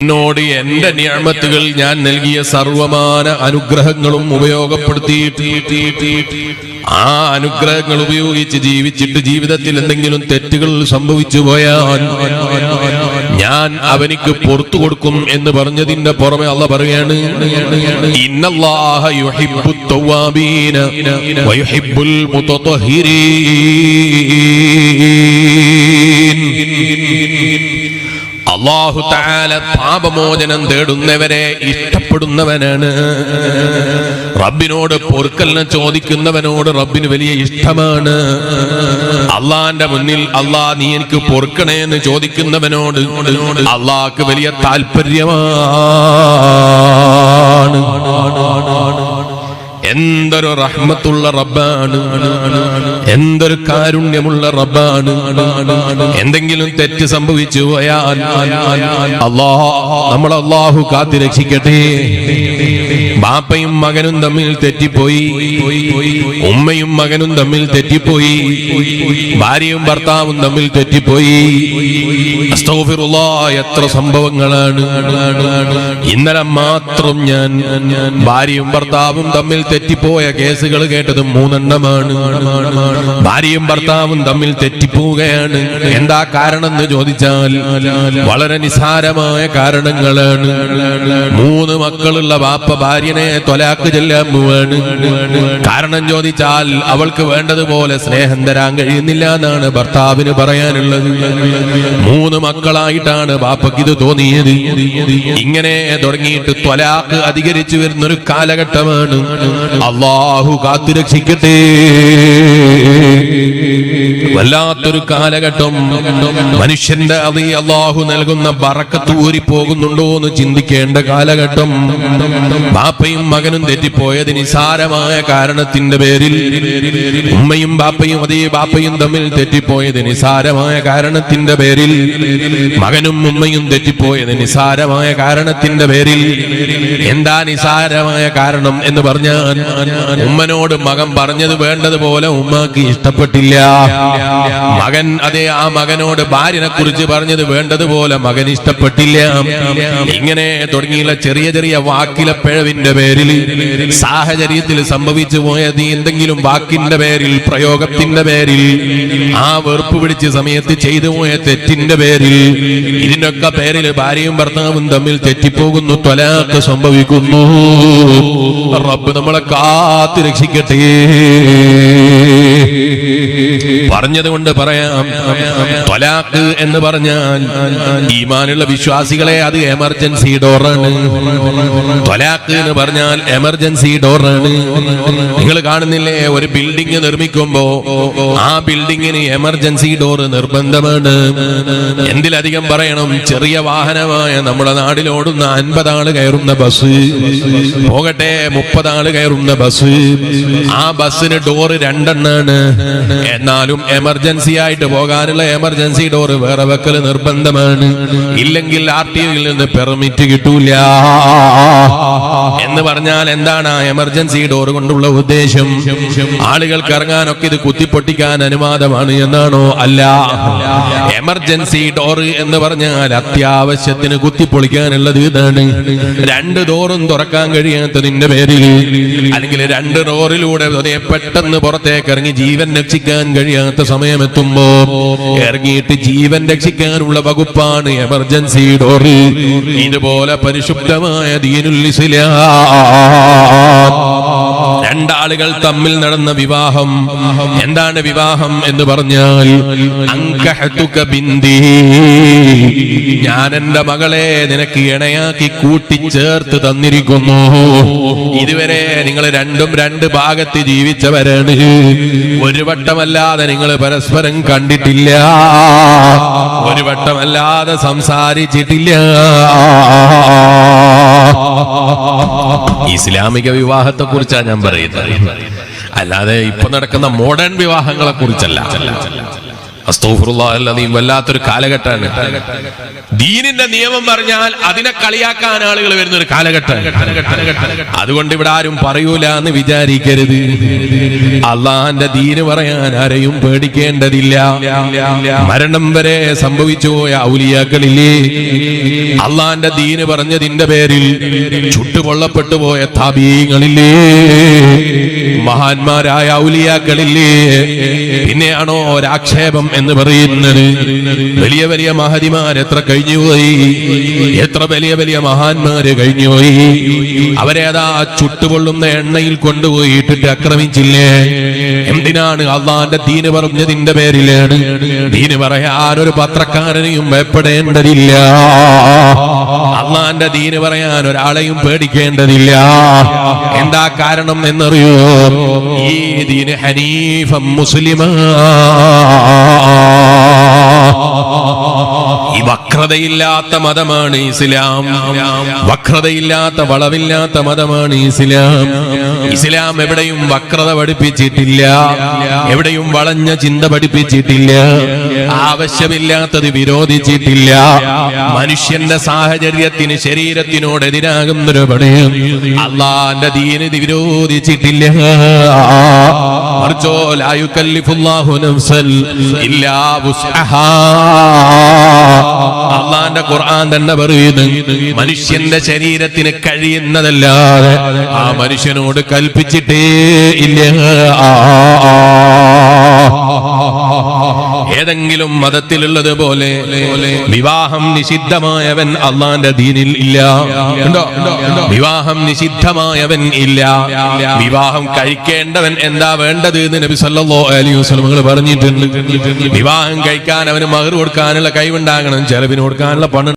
എന്നോട് എന്റെ ഞാമത്തുകൾ ഞാൻ നൽകിയ സർവമാന അനുഗ്രഹങ്ങളും ഉപയോഗപ്പെടുത്തി ആ അനുഗ്രഹങ്ങൾ ഉപയോഗിച്ച് ജീവിച്ചിട്ട് ജീവിതത്തിൽ എന്തെങ്കിലും തെറ്റുകൾ സംഭവിച്ചു പോയാൽ ഞാൻ അവനിക്ക് പുറത്തു കൊടുക്കും എന്ന് പറഞ്ഞതിന്റെ പുറമെ അല്ല പറയാണ്. ഇന്നല്ലാഹ അള്ളാഹു താല പാപമോചനം തേടുന്നവരെ ഇഷ്ടപ്പെടുന്നവനാണ്. റബ്ബിനോട് പൊറുക്കലിനെ ചോദിക്കുന്നവനോട് റബ്ബിന് വലിയ ഇഷ്ടമാണ്. അള്ളാന്റെ മുന്നിൽ അള്ളാ നീ എനിക്ക് പൊറുക്കണേ എന്ന് ചോദിക്കുന്നവനോട് അള്ളാഹ്ക്ക് വലിയ താല്പര്യമാണ് എന്തൊരു റഹ്മത്തുള്ള റബ്ബാണ്. എന്തൊരു കാരുണ്യമുള്ള റബ്ബാണ്. എന്തെങ്കിലും തെറ്റ് സംഭവിച്ചു പോയാൽ അള്ളാഹ് നമ്മൾ അള്ളാഹു കാത്തി രക്ഷിക്കട്ടെ ബാപ്പയും മകനും തമ്മിൽ തെറ്റിപ്പോയി. ഉമ്മയും മകനും തമ്മിൽ തെറ്റിപ്പോയി. ഭാര്യയും ഭർത്താവും തമ്മിൽ തെറ്റിപ്പോയി. എത്ര സംഭവങ്ങളാണ്. ഇന്നലെ മാത്രം ഞാൻ ഭാര്യയും ഭർത്താവും തമ്മിൽ തെറ്റിപ്പോയ കേസുകൾ കേട്ടത് മൂന്നെണ്ണമാണ്. ഭാര്യയും ഭർത്താവും തമ്മിൽ തെറ്റിപ്പോവുകയാണ്. എന്താ കാരണം എന്ന് ചോദിച്ചാൽ വളരെ നിസാരമായ കാരണങ്ങളാണ്. മൂന്ന് മക്കളുള്ള ബാപ്പ ഭാര്യനെ തൊലാക്ക് ചെല്ലാൻ പോവാണ്. കാരണം ചോദിച്ചാൽ അവൾക്ക് വേണ്ടതുപോലെ സ്നേഹം തരാൻ കഴിയുന്നില്ല എന്നാണ് ഭർത്താവിന് പറയാനുള്ളത്. മൂന്ന് മക്കളായിട്ടാണ് ബാപ്പയ്ക്ക് ഇത് തോന്നിയത്. ഇങ്ങനെ തുടങ്ങിയിട്ട് ത്വലാക്ക് അധികരിച്ചു വരുന്ന ഒരു കാലഘട്ടമാണ്. അള്ളാഹു കാത്തുരക്ഷിക്കട്ടെ. വല്ലാത്തൊരു കാലഘട്ടം. മനുഷ്യന്റെ അതി അള്ളാഹു നൽകുന്ന ബറക്കത്ത് ഊരി പോകുന്നുണ്ടോ എന്ന് ചിന്തിക്കേണ്ട കാലഘട്ടം. ബാപ്പയും മകനും തെറ്റിപ്പോയത് നിസാരമായ കാരണത്തിന്റെ പേരിൽ. ഉമ്മയും ബാപ്പയും അതേ ബാപ്പയും തമ്മിൽ തെറ്റിപ്പോയത് നിസാരമായ കാരണത്തിന്റെ പേരിൽ. മകനും ഉമ്മയും തെറ്റിപ്പോയത് നിസാരമായ കാരണത്തിന്റെ പേരിൽ. എന്താ നിസാരമായ കാരണം എന്ന് പറഞ്ഞാൽ ഉമ്മനോട് മകൻ പറഞ്ഞത് വേണ്ടതുപോലെ ഉമ്മക്ക് ഇഷ്ടപ്പെട്ടില്ല. മകൻ അതെ ആ മകനോട് ഭാര്യനെ കുറിച്ച് പറഞ്ഞത് വേണ്ടതുപോലെ മകൻ ഇഷ്ടപ്പെട്ടില്ല. ഇങ്ങനെ തുടങ്ങിയുള്ള ചെറിയ ചെറിയ വാക്കിലെ പിഴവിന്റെ പേരിൽ സാഹചര്യത്തിൽ സംഭവിച്ചു പോയത് എന്തെങ്കിലും വാക്കിന്റെ പേരിൽ പ്രയോഗത്തിന്റെ പേരിൽ ആ വെറുപ്പ് പിടിച്ച സമയത്ത് ചെയ്തു പോയ തെറ്റിന്റെ പേരിൽ ഇതിനൊക്കെ പേരിൽ ഭാര്യയും ഭർത്താവും തമ്മിൽ തെറ്റിപ്പോകുന്നു ത്വലാക്ക് സംഭവിക്കുന്നു. റബ്ബ് നമ്മളെ കാത്തു രക്ഷിക്കട്ടെ പറഞ്ഞത് കൊണ്ട് പറയാം. തൊലാക്ക് എന്ന് പറഞ്ഞാൽ ഈമാനുള്ള വിശ്വാസികളെ അത് എമർജൻസി ഡോറാണ് ത്വലാക്ക് എന്ന് പറഞ്ഞാൽ എമർജൻസി ഡോറാണ് നിങ്ങൾ കാണുന്നില്ലേ ഒരു ബിൽഡിംഗ് നിർമ്മിക്കുമ്പോ ആ ബിൽഡിങ്ങിന് എമർജൻസി ഡോർ നിർബന്ധമാണ്. എന്തിലധികം പറയണം ചെറിയ വാഹനമായ നമ്മുടെ നാടിലോടുന്ന അൻപതാൾ കയറുന്ന ബസ് പോകട്ടെ മുപ്പതാൾ കയറുന്ന ബസ് ആ ബസ്സിന് ഡോറ് രണ്ടെണ്ണാണ്. എന്നാലും എമർജൻസി ആയിട്ട് പോകാനുള്ള എമർജൻസി ഡോർ വേറെ വെക്കൽ നിർബന്ധമാണ്. ഇല്ലെങ്കിൽ ആർ ടി ഒയിൽ നിന്ന് പെർമിറ്റ് കിട്ടൂല. എന്ന് പറഞ്ഞാൽ എന്താണ് ആ എമർജൻസി ഡോർ കൊണ്ടുള്ള ഉദ്ദേശം? ആളുകൾക്ക് ഇറങ്ങാനൊക്കെ ഇത് കുത്തിപ്പൊട്ടിക്കാൻ അനുവാദമാണ് എന്നാണോ? അല്ല. എമർജൻസി ഡോർ എന്ന് പറഞ്ഞാൽ അത്യാവശ്യത്തിന് കുത്തിപ്പൊളിക്കാനുള്ളത് ഇതാണ്. രണ്ട് ഡോറും തുറക്കാൻ കഴിയാത്തതിന്റെ പേരിൽ. അല്ലെങ്കിൽ രണ്ട് ഡോറിലൂടെ പെട്ടെന്ന് പുറത്തേക്ക് ഇറങ്ങി ജീവൻ രക്ഷിക്കാൻ കഴിയാത്ത സമയമെത്തുമ്പോ ഇറങ്ങിയിട്ട് ജീവൻ രക്ഷിക്കാനുള്ള വകുപ്പാണ് എമർജൻസി ഡോർ ഇതുപോലെ പരിശുദ്ധമായ ദീനുൽ രണ്ടാളുകൾ തമ്മിൽ നടന്ന വിവാഹം എന്താണ് വിവാഹം എന്ന് പറഞ്ഞാൽ അങ്കഹത്തുക ബിന്ദി. ഞാൻ എന്റെ മകളെ നിനക്ക് ഇണയാക്കി കൂട്ടിച്ചേർത്ത് തന്നിരിക്കുന്നു. ഇതുവരെ നിങ്ങൾ രണ്ടും രണ്ട് ഭാഗത്ത് ജീവിച്ചവരാണ്. ഒരു വട്ടമല്ലാതെ നിങ്ങൾ പരസ്പരം കണ്ടിട്ടില്ല. ഒരു വട്ടമല്ലാതെ സംസാരിച്ചിട്ടില്ല. ഇസ്ലാമിക വിവാഹത്തെ കുറിച്ചാണ് ഞാൻ പറയുന്നത്. അല്ലാതെ ഇപ്പൊ നടക്കുന്ന മോഡേൺ വിവാഹങ്ങളെ കുറിച്ചല്ല അൽ-അദീം. വല്ലാത്തൊരു കാലഘട്ടമാണ്. ദീനിന്റെ നിയമം പറഞ്ഞാൽ അതിനെ കളിയാക്കാൻ ആളുകൾ വരുന്ന ഒരു കാലഘട്ടം അതുകൊണ്ട് ഇവിടെ ആരും പറയൂല എന്ന് വിചാരിക്കരുത്. അള്ളാന്റെ ദീന് പറയാൻ ആരെയും പേടിക്കേണ്ടതില്ല. മരണം വരെ സംഭവിച്ചു ഔലിയാക്കളില്ലേ? അള്ളാന്റെ ദീന് പറഞ്ഞതിന്റെ പേരിൽ ചുട്ടുകൊള്ളപ്പെട്ടു പോയ താപീയങ്ങളില്ലേ? മഹാന്മാരായ ഔലിയാക്കളില്ലേ? പിന്നെയാണോ ഒരാക്ഷേപം എന്ന് പറയുന്നത്. വലിയ വലിയ മഹതിമാർ എത്ര കഴിഞ്ഞുപോയി? എത്ര വലിയ വലിയ മഹാന്മാര് കഴിഞ്ഞുപോയി? അവരേതാ ചുട്ടുകൊള്ളുന്ന എണ്ണയിൽ കൊണ്ടുപോയിട്ടിട്ട് ആക്രമിച്ചില്ലേ? എന്തിനാണ് അള്ളാന്റെ ദീന് പറഞ്ഞതിന്റെ പേരിലാണ് ദീന് പറയാൻ ഒരു പത്രക്കാരനെയും ഭയപ്പെടേണ്ടതില്ല. അള്ളാന്റെ ദീന് പറയാൻ ഒരാളെയും പേടിക്കേണ്ടതില്ല. എന്താ കാരണം എന്നറിയോ? ഈ ദീന് ഹനീഫം മുസ്ലിമാ. Uh, വക്രതയില്ലാത്ത മതമാണ് ഇസ്ലാം. വക്രതയില്ലാത്ത വളവില്ലാത്ത മതമാണ് ഇസ്ലാം. ഇസ്ലാം എവിടെയും വക്രത പഠിപ്പിച്ചിട്ടില്ല. എവിടെയും വളഞ്ഞ ചിന്ത പഠിപ്പിച്ചിട്ടില്ല. ആവശ്യമില്ലാത്തത് വിരോധിച്ചിട്ടില്ല. മനുഷ്യന്റെ സാഹചര്യത്തിന് ശരീരത്തിനോട് എതിരാകുന്നൊരു പടയം അള്ളാന്റെ ദീന് വിരോധിച്ചിട്ടില്ല. മറിച്ചോ ലാ യുകല്ലിഫുല്ലാഹു നഫ്സൻ ഇല്ലാ അള്ളാന്റെ ഖുർആൻ തന്നെ പറയുന്നു മനുഷ്യന്റെ ശരീരത്തിന് കഴിയുന്നതല്ലാതെ ആ മനുഷ്യനോട് കൽപ്പിച്ചിട്ടേ ഇല്ല. ഏതെങ്കിലും മതത്തിലുള്ളത് പോലെ വിവാഹം നിഷിദ്ധമായവൻ അള്ളാന്റെ ദീനിൽ ഇല്ല. വിവാഹം നിഷിദ്ധമായവൻ ഇല്ല. വിവാഹം കഴിക്കേണ്ടവൻ എന്താ വേണ്ടത് എന്ന് നബി സല്ലല്ലാഹു അലൈഹി പറഞ്ഞിട്ടുണ്ട്. വിവാഹം കഴിക്കാൻ അവന് മഹർ കൊടുക്കാനുള്ള കഴിവുണ്ടാകണം ചെലവിന് കൊടുക്കാനുള്ള പണം